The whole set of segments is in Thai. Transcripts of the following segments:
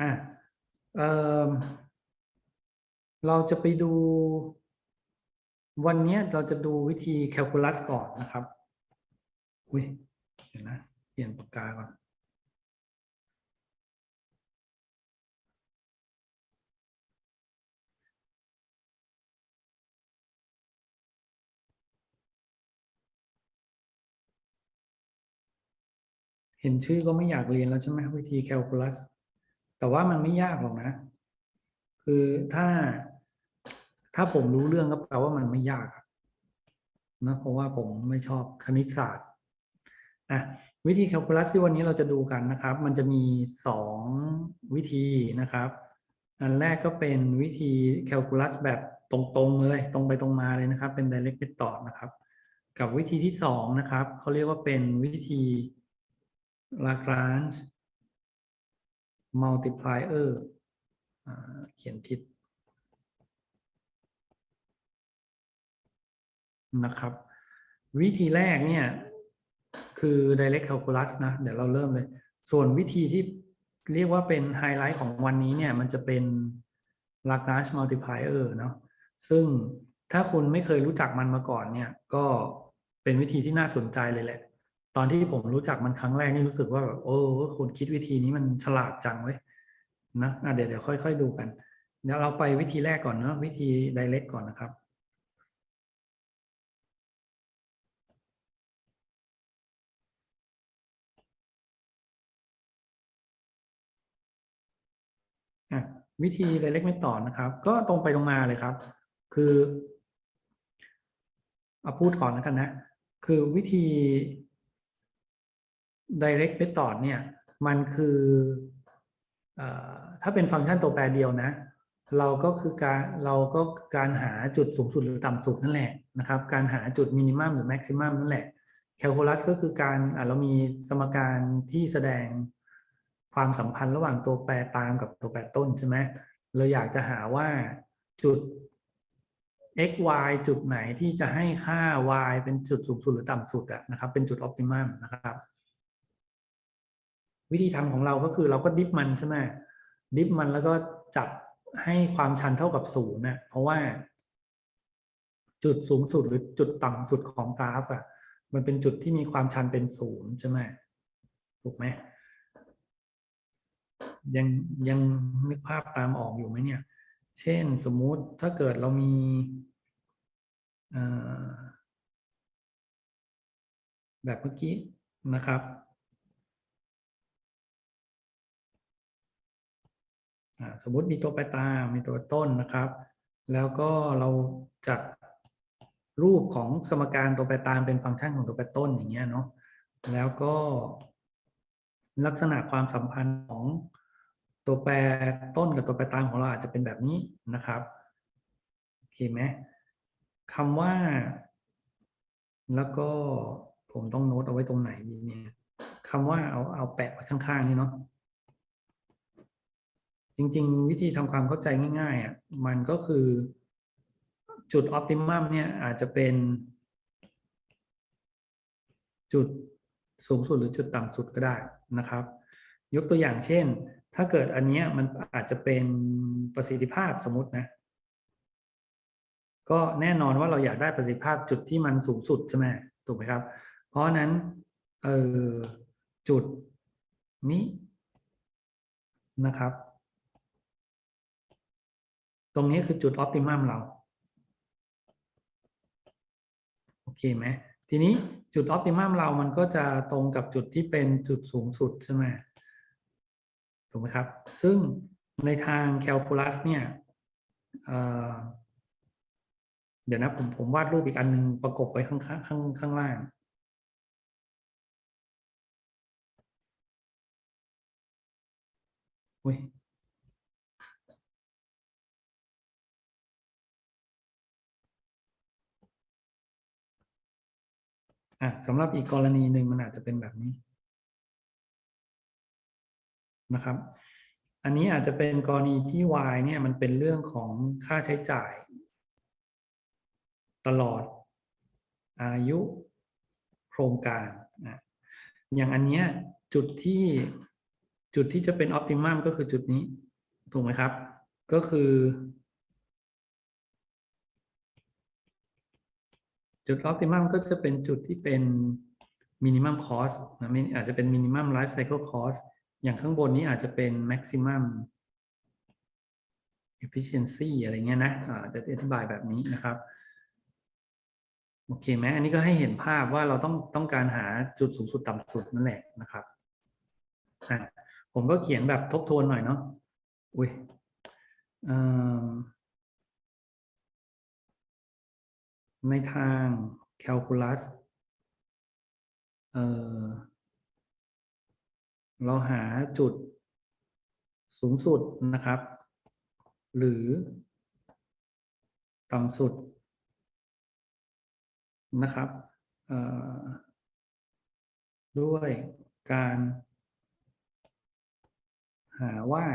อะเอ่อเราจะไปดู วันเนี้ยเราจะดูวิธีแคลคูลัสก่อนนะครับ อุ้ยเดี๋ยวนะเปลี่ยนปากกาก่อนเห็นชื่อก็ไม่อยากเรียนแล้วใช่ไหมวิธีแคลคูลัส แต่ว่ามันไม่ยากหรอกนะ คือถ้าถ้าผมรู้เรื่องก็แปลว่ามันไม่ยากนะเพราะว่าผมไม่ชอบคณิตศาสตร์อะวิธีแคลคูลัสที่วันนี้เราจะดูกันนะครับ มันจะมีสองวิธีนะครับ อันแรกก็เป็นวิธีแคลคูลัสแบบตรงๆเลย ตรงไปตรงมาเลยนะครับ เป็น direct method นะครับ กับวิธีที่สองนะครับเขาเรียกว่าเป็นวิธี Lagrange multiplier อ่าเขียนผิดนะครับ วิธีแรกเนี่ย คือ direct calculus นะ เดี๋ยวเราเริ่มเลย ส่วนวิธีที่เรียกว่าเป็นไฮไลท์ของวันนี้เนี่ย มันจะเป็น Lagrange multiplier เนาะซึ่งถ้าคุณไม่เคยรู้จักมันมาก่อนเนี่ย ก็เป็นวิธีที่น่าสนใจเลยแหละ ตอนที่ผมรู้จักมันครั้งแรกนี่รู้สึกว่าแบบโอ้คุณคิดวิธีนี้มันฉลาดจังเว้ยนะะเดี๋ยวเดี๋ยวค่อย ๆ ดูกันเดี๋ยวเราไปวิธีแรกก่อนเนาะวิธี direct ก่อนนะครับวิธี direct method นะครับ ก็ตรงไปตรงมาเลยครับ คือเอาพูดก่อนแล้วกันนะ คือวิธี direct method เนี่ยมันคืออถ้าเป็นฟังก์ชันตัวแปรเดียวนะ เราก็คือการเราก็การหาจุดสูงสุดหรือต่ำสุดนั่นแหละนะครับ การหาจุดมินิมัมหรือแม็กซิมัมนั่นแหละแคลคูลัสก็คือการอะเรามีสมการที่แสดงความสัมพันธ์ระหว่างตัวแปรตามกับตัวแปรต้นใช่ไหมเราอยากจะหาว่าจุด x y จุดไหนที่จะให้ค่า y เป็นจุดสูงสุดหรือต่ำสุดอะนะครับ เป็นจุด optimum นะครับ วิธีทำของเราก็คือเราก็ดิฟมันใช่ไหมดิฟมันแล้วก็จับให้ความชันเท่ากับศูนย์นะเพราะว่า จุดสูงสุดหรือจุดต่ำสุดของกราฟอะมันเป็นจุดที่มีความชันเป็นศูนย์ใช่ไหมถูกไหมยังยังนึกภาพตามออกอยู่ไหมเนี่ย เช่นสมมุติถ้าเกิดเรามีแบบเมื่อกี้นะครับ สมมติมีตัวไปลายตามมีตัวต้นนะครับ แล้วก็เราจัดรูปของสมการตัวไปลายตามเป็นฟังก์ชันของตัวไปลายต้นอย่างเงี้ยเนาะแล้วก็ ลักษณะความสัมพันธ์ของตัวแปรต้นกับตัวแปรตามของเราอาจจะเป็นแบบนี้นะครับโอเคไหมคำว่า แล้วก็ผมต้องโน้ตเอาไว้ตรงไหนดีเนี่ยคำว่าเอาเอาแปะไว้ข้างๆนี่เนาะ จริง ๆ วิธีทำความเข้าใจง่ายๆอะมันก็คือ จุดออ t ติมัมเนี่ยอาจจะเป็น จุดสูงสุดหรือจุดต่ำสุดก็ได้นะครับ ยกตัวอย่างเช่น ถ้าเกิดอันเนี้ยมันอาจจะเป็นประสิทธิภาพสมมตินะ ก็แน่นอนว่าเราอยากได้ประสิทธิภาพจุดที่มันสูงสุดใช่ไหมถูกไหมครับ เพราะนั้นเออจุดนี้นะครับ รงนี้คือจุดออ t ติมัมเรา โอเคไหมทีนี้จุดออ t ติมัมเรามันก็จะตรงกับจุดที่เป็นจุดสูงสุดใช่ไหมถูกไหมครับ ซึ่งในทางแคลคูลัสเนี่ยเเดี๋ยวนะผมผมวาดรูปอีกอันหนึงประกบไว้ข้างข้างข้างข้างล่างอุ้ย อะสำหรับอีกกรณีหนึ่งมันอาจจะเป็นแบบนี้นะครับ อันนี้อาจจะเป็นกรณีที่ y เนี่ยมันเป็นเรื่องของค่าใช้จ่าย ตลอด อายุโครงการนะอย่างอันเนี้ยจุดที่จุดที่จะเป็นออ t ติมัมก็คือจุดนี้ ถูกไหมครับ ก็คือ จุดออ t ติมัมก็จะเป็นจุดที่เป็นมินิมัมคอสนะอาจจะเป็นมินิมัมไลฟ์ไซเคิลคอสอย่างข้างบนนี้อาจจะเป็นแม็กซิมัม efficiency อะไรเงี้ยนะจะอธิบายแบบนี้นะครับ โอเคไหมอันนี้ก็ให้เห็นภาพว่าเราต้องต้องการหาจุดสูงสุดต่ำสุดนั่นแหละนะครับ ผมก็เขียนแบบทบทวนหน่อยเนาะ อุ้ย ในทางแคลคูลัสเออเราหาจุดสูงสุดนะครับ หรือต่ำสุดนะครับด้วยการหาว่า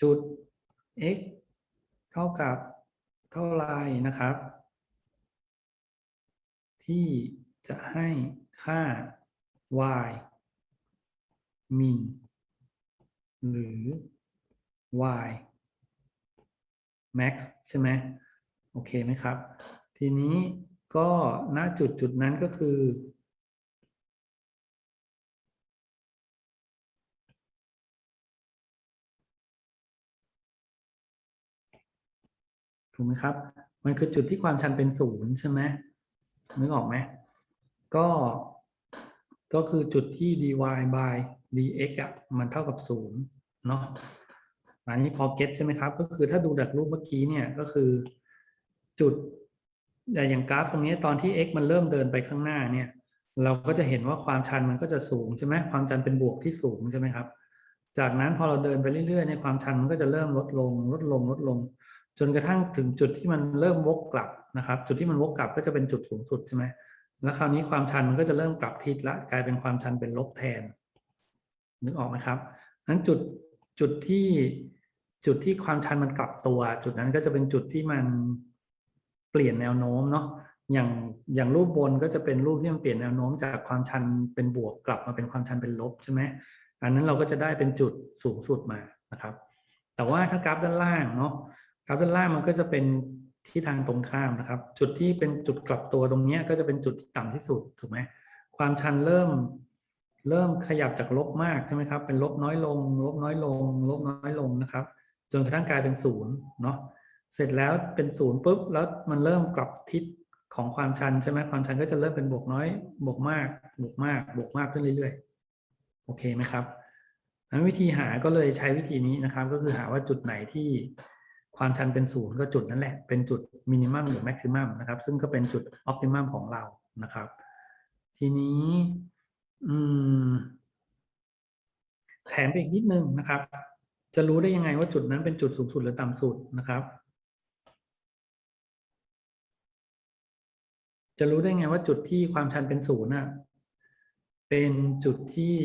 จุด x เท่ากับ เท่าไรนะครับ ที่จะให้ค่า y min หรือ y max ใช่ไหมโอเคไหมครับ ทีนี้ก็ณจุดจุดนั้นก็คือ ถูกไหมครับ มันคือจุดที่ความชันเป็นศูนย์ใช่ไหมนึกออกไหมก็ก็คือจุดที่ dy by dx อะมันเท่ากับศูนย์เนาะอันนี้พอเก็ตใช่ไหมครับ ก็คือถ้าดูจากรูปเมื่อกี้เนี่ยก็คือ จุดอย่างกราฟตรงนี้ตอนที่ x มันเริ่มเดินไปข้างหน้าเนี่ย เราก็จะเห็นว่าความชันมันก็จะสูงใช่ไหมความชันเป็นบวกที่สูงใช่ไหมครับ จากนั้นพอเราเดินไปเรื่อยๆในความชันมันก็จะเริ่มลดลงลดลงลดลง จนกระทั่งถึงจุดที่มันเริ่มวกกลับนะครับ จุดที่มันวกกลับก็จะเป็นจุดสูงสุดใช่ไหมแล้วคราวนี้ความชันมันก็จะเริ่มกลับทิศละกลายเป็นความชันเป็นลบแทน นึกออกไหมครับนั้นจุดจุดที่จุดที่ความชันมันกลับตัว จุดนั้นก็จะเป็นจุดที่มันเปลี่ยนแนวโน้มเนาะอย่างอย่างรูปบนก็จะเป็นรูปที่มันเปลี่ยนแนวโน้มจากความชันเป็นบวกกลับมาเป็นความชันเป็นลบใช่ไหมอันนั้นเราก็จะได้เป็นจุดสูงสุดมานะครับ แต่ว่าถ้ากราฟด้านล่างเนาะ กราฟด้านล่างมันก็จะเป็นที่ทางตรงข้ามนะครับ จุดที่เป็นจุดกลับตัวตรงนี้ก็จะเป็นจุดที่ต่ำที่สุดถูกไหมความชันเริ่มเริ่มขยับจากลบมากใช่ไหมครับ เป็นลบน้อยลง ลบน้อยลง ลบน้อยลงนะครับ จนกระทั่งกลายเป็นศูนย์เนาะเสร็จแล้วเป็นศูนย์ปุ๊บแล้วมันเริ่มกลับทิศของความชันใช่ไหมความชันก็จะเริ่มเป็นบวกน้อย บวกมาก บวกมาก บวกมากขึ้นเรื่อยๆ โอเคไหมครับนั้นวิธีหาก็เลยใช้วิธีนี้นะครับ ก็คือหาว่าจุดไหนที่ ความชันเป็นศูนย์ก็จุดนั้นแหละ เป็นจุดมินิมัมหรือแม็กซิมัมนะครับ ซึ่งก็เป็นจุดออ t ติมัมของเรานะครับ ทีนี้ อืมแถมไปอีกนิดนึงนะครับ จะรู้ได้ยังไงว่าจุดนั้นเป็นจุดสูงสุดหรือต่ำสุดนะครับ จะรู้ได้ไงว่าจุดที่ความชันเป็นศูนย์น่ะเป็นจุดที่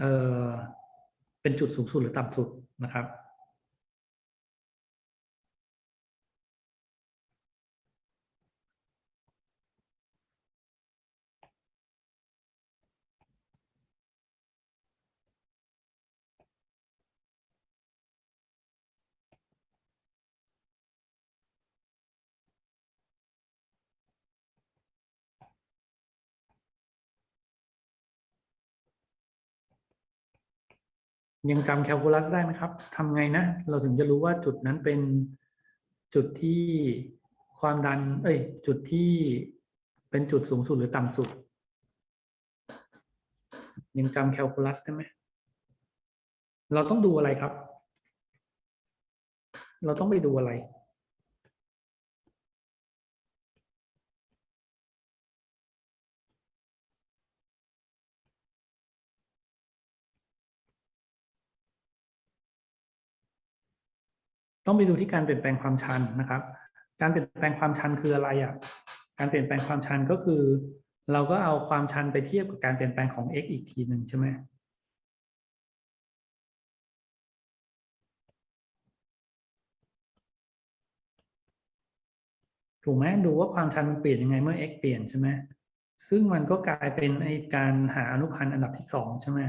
เอ่อเป็นจุดสูงสุดหรือต่ำสุดนะครับ ยังจำแคลคูลัสได้ไหมครับทำไงนะ เราถึงจะรู้ว่าจุดนั้นเป็นจุดที่ความดัน เอ้ย จุดที่เป็นจุดสูงสุดหรือต่ำสุด ยังจำแคลคูลัสได้ไหมเราต้องดูอะไรครับ เราต้องไปดูอะไร ต้องไปดูที่การเปลี่ยนแปลงความชันนะครับ การเปลี่ยนแปลงความชันคืออะไรอะ การเปลี่ยนแปลงความชันก็คือ เราก็เอาความชันไปเทียบกับการเปลี่ยนแปลงของ x อีกทีหนึ่งใช่ไหมถูกไหมดูว่าความชันมันเปลี่ยนยังไงเมื่อ x เปลี่ยนใช่ไหมซึ่งมันก็กลายเป็นไอการหาอนุพันธ์อันดับที่สองใช่ไหม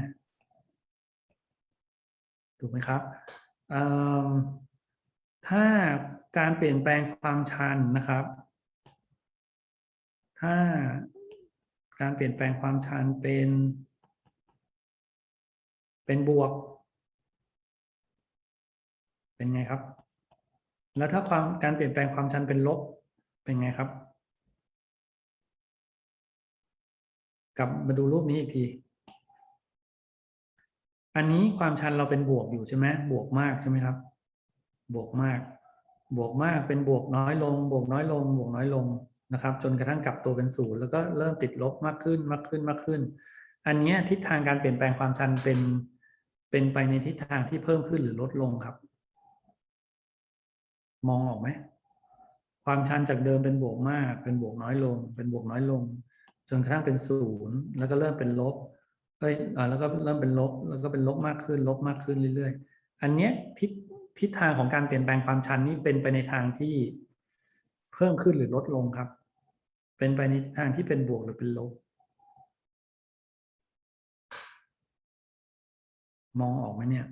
ถูกไหมครับอืม ถ้าการเปลี่ยนแปลงความชันนะครับ ถ้าการเปลี่ยนแปลงความชันเป็น เป็นบวก เป็นไงครับ แล้วถ้าความการเปลี่ยนแปลงความชันเป็นลบ เป็นไงครับ กลับมาดูรูปนี้อีกทีอันนี้ความชันเราเป็นบวกอยู่ใช่ไหมบวกมากใช่ไหมครับ บวกมาก บวกมากเป็นบวกน้อยลง บวกน้อยลง บวกน้อยลงนะครับ จนกระทั่งกลับตัวเป็นศูนย์แล้วก็เริ่มติดลบมากขึ้นมากขึ้นมากขึ้น อันนี้ทิศทางการเปลี่ยนแปลงความชันเป็นเป็นไปในทิศทางที่เพิ่มขึ้นหรือลดลงครับ มองออกไหมความชันจากเดิมเป็นบวกมาก เป็นบวกน้อยลง เป็นบวกน้อยลง จนกระทั่งเป็นศูนย์แล้วก็เริ่มเป็นลบเอ้ยแล้วก็เริ่มเป็นลบ แล้วก็เป็นลบมากขึ้น ลบมากขึ้นเรื่อยๆ อันเนี้ยทิศ ทิศทางของการเปลี่ยนแปลงความชันนี่เป็นไปในทางที่เพิ่มขึ้นหรือลดลงครับ เป็นไปในทิศทางที่เป็นบวกหรือเป็นลบ มองออกไหมเนี่ย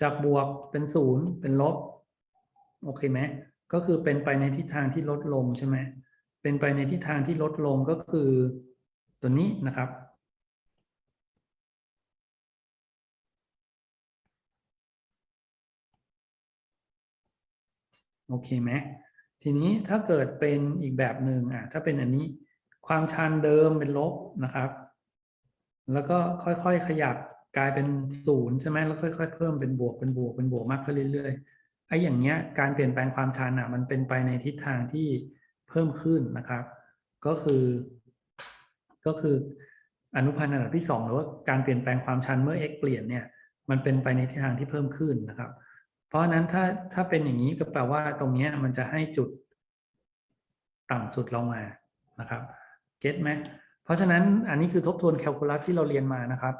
จากบวกเป็นศูนย์เป็นลบ โอเคไหมก็คือเป็นไปในทิศทางที่ลดลงใช่ไหมเป็นไปในทิศทางที่ลดลงก็คือตัวนี้นะครับ โอเคไหมทีนี้ถ้าเกิดเป็นอีกแบบหนึ่งอะถ้าเป็นอันนี้ความชันเดิมเป็นลบนะครับ แล้วก็ค่อยๆขยับกลายเป็นศูนย์ใช่ไหมแล้วค่อยๆเพิ่มเป็นบวกเป็นบวกเป็นบวกมากขึ้นเรื่อยๆไอ้อย่างเงี้ยการเปลี่ยนแปลงความชันอะมันเป็นไปในทิศทางที่เพิ่มขึ้นนะครับ ก็คือ ก็คืออนุพันธ์อันดับที่สองหรือว่าการเปลี่ยนแปลงความชันเมื่อ x เปลี่ยนเนี่ยมันเป็นไปในทิศทางที่เพิ่มขึ้นนะครับ เพราะนั้นถ้าถ้าเป็นอย่างนี้ก็แปลว่าตรงนี้มันจะให้จุดต่ำสุดลงมานะครับเก็ตไหมเพราะฉะนั้นอันนี้คือทบทวนแคลคูลัสที่เราเรียนมานะครับ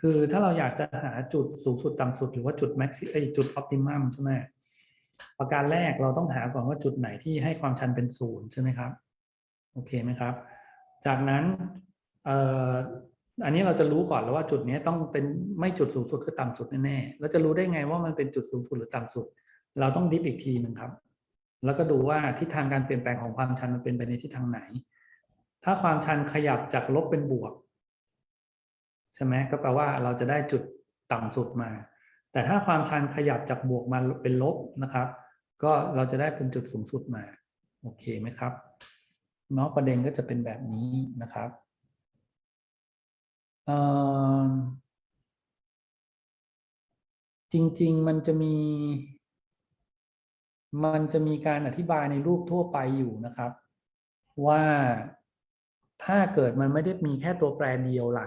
คือถ้าเราอยากจะหาจุดสูงสุดต่ำสุด หรือว่าจุดแม็กซิไอจุดออ t ติมัมใช่ไหมประการแรกเราต้องหาก่อนว่าจุดไหนที่ให้ความชันเป็นศูนย์ใช่ไหมครับ โอเคไหมครับ จากนั้นเอันนี้เราจะรู้ก่อนแล้วว่าจุดนี้ต้องเป็นไม่จุดสูงสุดก็ต่ำสุดแน่ๆเราจะรู้ได้ไงว่ามันเป็นจุดสูงสุดหรือต่ำสุด เราต้องดิฟอีกทีหนึ่งครับ แล้วก็ดูว่าทิศทางการเปลี่ยนแปลงของความชันมันเป็นไปในทิศทางไหน ถ้าความชันขยับจากลบเป็นบวกใช่ไหมก็แปลว่าเราจะได้จุดต่ำสุดมา แต่ถ้าความชันขยับจากบวกมาเป็นลบนะครับ ก็เราจะได้เป็นจุดสูงสุดมา โอเคไหมครับเนาะประเด็นก็จะเป็นแบบนี้นะครับ จริง ๆ มันจะมี มันจะมีการอธิบายในรูปทั่วไปอยู่นะครับ ว่าถ้าเกิดมันไม่ได้มีแค่ตัวแปรเดียวล่ะ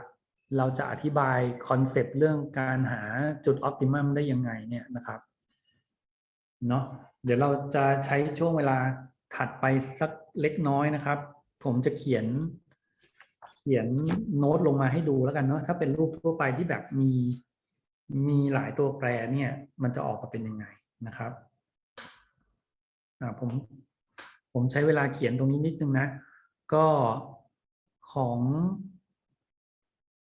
เราจะอธิบายคอนเซปต์เรื่องการหาจุดออ t ติมัมได้ยังไงเนี่ยนะครับเนาะเดี๋ยวเราจะใช้ช่วงเวลาถัดไปสักเล็กน้อยนะครับ ผมจะเขียน ขียนโน้ตลงมาให้ดูแล้วกันเนาะถ้าเป็นรูปทั่วไปที่แบบมีมีหลายตัวแปรเนี่ย มันจะออกมาเป็นยังไงนะครับอ่าผมผมใช้เวลาเขียนตรงนี้นิดนึงนะ ก็ของ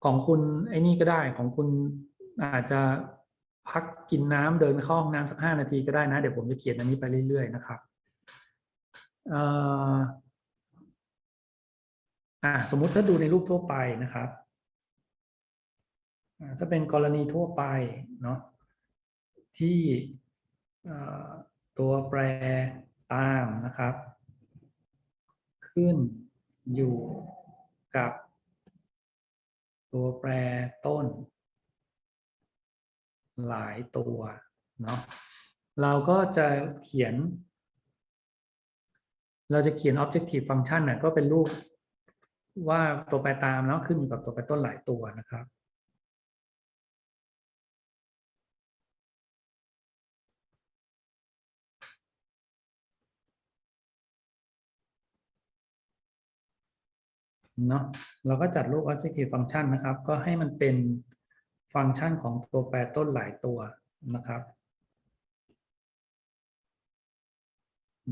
ของคุณไอ้นี่ก็ได้ของคุณอาจจะพักกินน้ำเดินเข้าห้องน้ำสักห้านาทีก็ได้นะ เดี๋ยวผมจะเขียนอันนี้ไปเรื่อยๆนะครับเอ่ออ่าสมมุติถ้าดูในรูปทั่วไปนะครับถ้าเป็นกรณีทั่วไปเนาะที่ตัวแปรตามนะครับ ขึ้นอยู่กับตัวแปรต้น หลายตัวเนาะเราก็จะเขียน เราจะเขียน objective function น่ะก็เป็นรูป ว่าตัวแปรตามเนาะขึ้นอยู่กับตัวแปรต้นหลายตัวนะครับเนาะเราก็จัดรูป objective function นะครับ ก็ให้มันเป็นฟังก์ชันของตัวแปรต้นหลายตัวนะครับ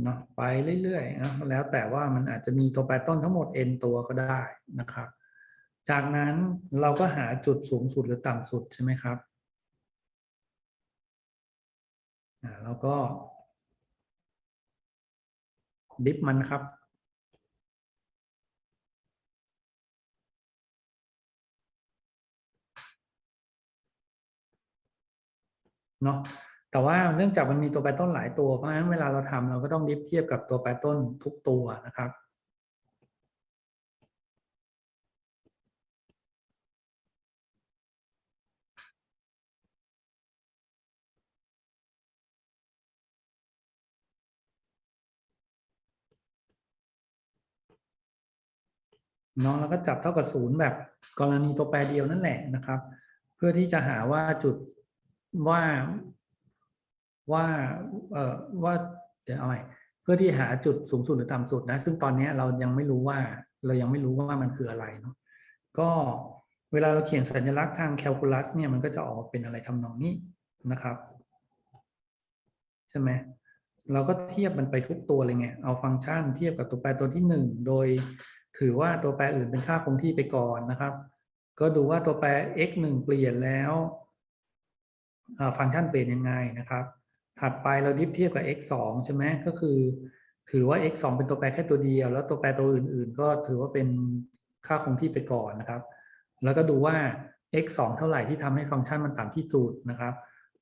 เนาะไปเรื่อยๆนะแล้วแต่ว่ามันอาจจะมีตัวแปรต้นทั้งหมด n ตัวก็ได้นะครับ จากนั้นเราก็หาจุดสูงสุดหรือต่ำสุดใช่ไหมครับอ่าแล้วก็ ดิฟมันครับเนาะ แต่ว่าเนื่องจากมันมีตัวแปรต้นหลายตัว เพราะฉะนั้นเวลาเราทำเราก็ต้องดิฟเทียบกับตัวแปรต้นทุกตัวนะครับนาะแล้วก็จับเท่ากับศูนย์แบบกรณีตัวแปรเดียวนั่นแหละนะครับ เพื่อที่จะหาว่าจุดว่า ว่าเอ่อว่าเดี๋ยวเอาใหม่เพื่อที่หาจุดสูงสุดหรือต่ำสุดนะ ซึ่งตอนนี้เรายังไม่รู้ว่าเรายังไม่รู้ว่ามันคืออะไรเนาะก็เวลาเราเขียนสัญลักษณ์ทางแคลคูลัสเนี่ยมันก็จะออกมาเป็นอะไรทำนองนี้นะครับ ใช่ไหมเราก็เทียบมันไปทุกตัวเลยไงเอาฟังก์ชันเทียบกับตัวแปรตัวที่หนึ่งโดยถือว่าตัวแปรอื่นเป็นค่าคงที่ไปก่อนนะครับ ก็ดูว่าตัวแปร x 1เปลี่ยนแล้วฟังก์ชันเปลี่ยนยังไงนะครับ ถัดไปเราดิฟเทียบกับ x 2ใช่ไหมก็คือ ถือว่า x 2เป็นตัวแปรแค่ตัวเดียว แล้วตัวแปรตัวอื่น ๆ ก็ถือว่าเป็นค่าคงที่ไปก่อนนะครับ แล้วก็ดูว่า x 2เท่าไหร่ที่ทำให้ฟังก์ชันมันต่ำที่สุดนะครับ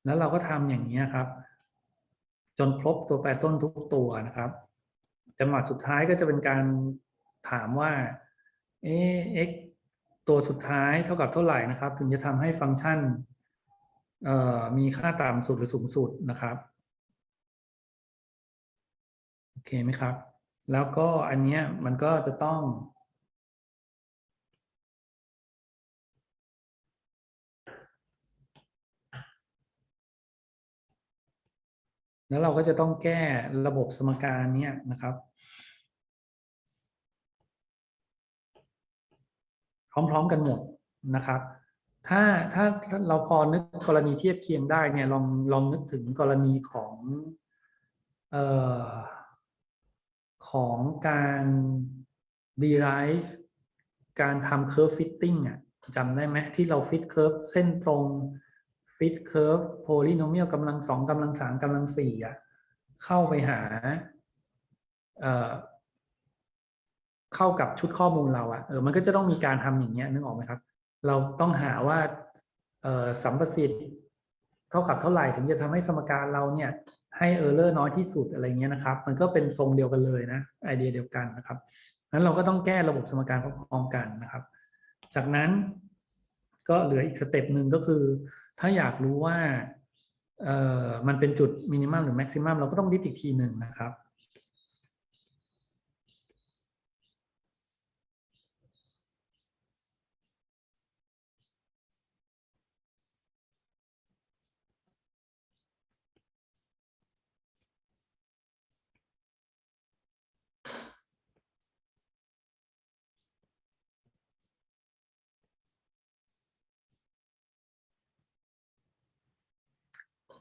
แล้วเราก็ทำอย่างนี้ครับ จนครบตัวแปรต้นทุกตัวนะครับจังหวะสุดท้ายก็จะเป็นการถามว่าเอ๊ะ x ตัวสุดท้ายเท่ากับเท่าไหร่นะครับ ถึงจะทำให้ฟังก์ชัน มีค่าต่ำสุดหรือสูงสุดนะครับโอเคไหมครับ แล้วก็อันเนี้ยมันก็จะต้องแล้วเราก็จะต้องแก้ระบบสมการนี้นะครับ พร้อมๆกันหมดนะครับ ถ้าถ้าเราพอนึกกรณีเทียบเคียงได้เนี่ยลองลองนึกถึงกรณีของเอ่อของการ derive การทำ curve fitting อะจำได้ไหมที่เรา fit curve เส้นตรง fit curve polynomial กำลังสองกำลังสามกำลังสี่อะเข้าไปหาเอ่อเข้ากับชุดข้อมูลเราอะเออมันก็จะต้องมีการทำอย่างเงี้ยนึกออกไหมครับ เราต้องหาว่าสัมประสิทธิ์เท่ากับเท่าไหร่ถึงจะทำให้สมการเราเนี่ยให้เออร์เลอร์น้อยที่สุดอะไรเงี้ยนะครับ มันก็เป็นทรงเดียวกันเลยนะไอเดียเดียวกันนะครับนั้นเราก็ต้องแก้ระบบสมการพร้อมๆกันนะครับ จากนั้นก็เหลืออีกสเต็ปหนึ่งก็คือ ถ้าอยากรู้ว่าเออมันเป็นจุดมินิมัมหรือแม็กซิมัมเราก็ต้องดิฟอีกทีหนึ่งนะครับ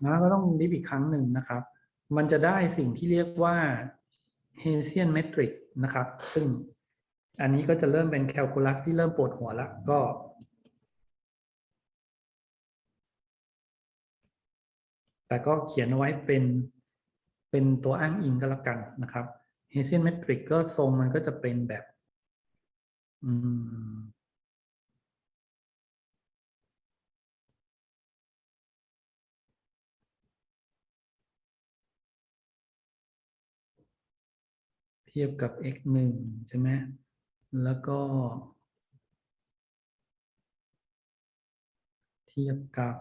นะก็ต้องดิฟอีกครั้งหนึ่งนะครับ มันจะได้สิ่งที่เรียกว่า Hessian metric นะครับ ซึ่งอันนี้ก็จะเริ่มเป็นแคลคูลัสที่เริ่มปวดหัวแล้วก็แต่ก็เขียนเอาไว้เป็นเป็นตัวอ้างอิงก็แล้วกันนะครับ Hessian metric ก็ทรงมันก็จะเป็นแบบ อืม ทียบกับ x หนึ่งใช่ไหมแล้วก็ เทียบกับ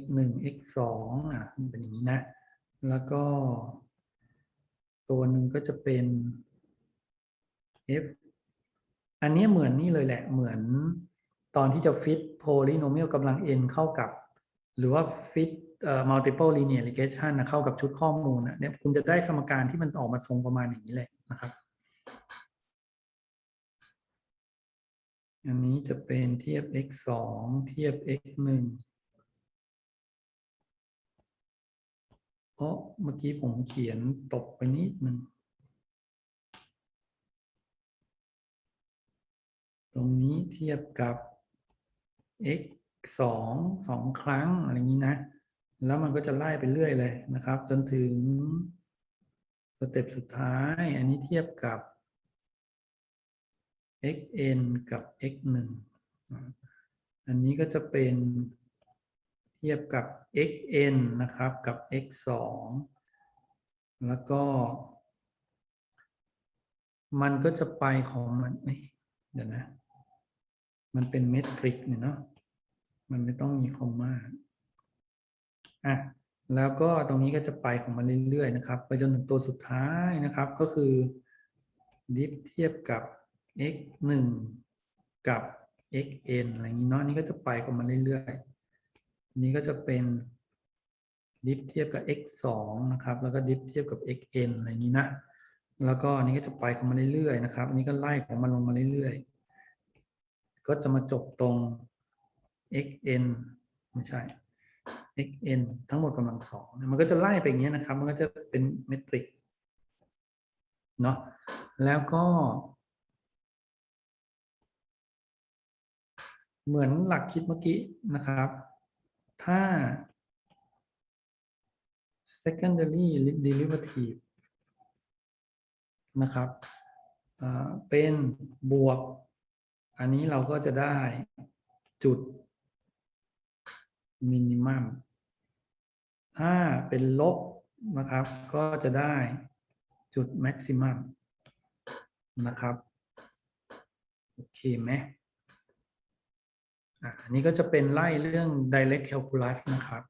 x หนึ่ง x สองอะเป็นอย่างนี้นะ แล้วก็ ตัวหนึ่งก็จะเป็น f อันนี้เหมือนนี่เลยแหละเหมือนตอนที่จะฟิต polynomial กำลัง n เข้ากับ หรือว่าฟิต multiple linear regression นะเข้ากับชุดข้อมูลนะเนี่ยคุณจะได้สมการที่มันออกมาทรงประมาณอย่างนี้แหละนะครับ อันนี้จะเป็นเทียบ x สองเทียบ x หนึ่งราะเมื่อกี้ผมเขียนตกไปนิดนึง ตรงนี้เทียบกับ x สองสองครั้ง อะไรอย่างนี้นะ แล้วมันก็จะไล่ไปเรื่อยเลยนะครับ จนถึงสเต็ปสุดท้าย อันนี้เทียบกับ xn กับ x หนึ่งอ่าอันนี้ก็จะเป็นเทียบกับ xn นะครับกับ x สองแล้วก็ มันก็จะไปของมันเอ้ยเดี๋ยวนะ มันเป็นเมตริกเนี่ยเนาะมันไม่ต้องมีคอมมา อะแล้วก็ตรงนี้ก็จะไปของมันเรื่อยๆนะครับ ไปจนถึงตัวสุดท้ายนะครับ ก็คือดิฟเทียบกับ x 1กับ xn อะไรอย่างนี้เนาะนี่ก็จะไปของมันเรื่อยๆนี่ก็จะเป็นดิฟเทียบกับ x 2นะครับ แล้วก็ดิฟเทียบกับ xn อะไรอย่างนี้นะ แล้วก็นนี้ก็จะไปของมันเรื่อยๆนะครับ อันนี้ก็ไล่ของมันลงมาเรื่อยๆ ก็จะมาจบตรง xn ไม่ใช่ xn ทั้งหมดกำลังสองมันก็จะไล่ไปอย่างเงี้ยนะครับ มันก็จะเป็นเมตริกเนาะแล้วก็ เหมือนหลักคิดเมื่อกี้นะครับ ถ้า secondary derivative นะครับเป็นบวก อันนี้เราก็จะได้จุด มินิมัมถ้าเป็นลบนะครับ ก็จะได้จุดแม็กซิมัมนะครับโอเคไหมอันนี้ก็จะเป็นไล่เรื่อง direct calculus นะครับ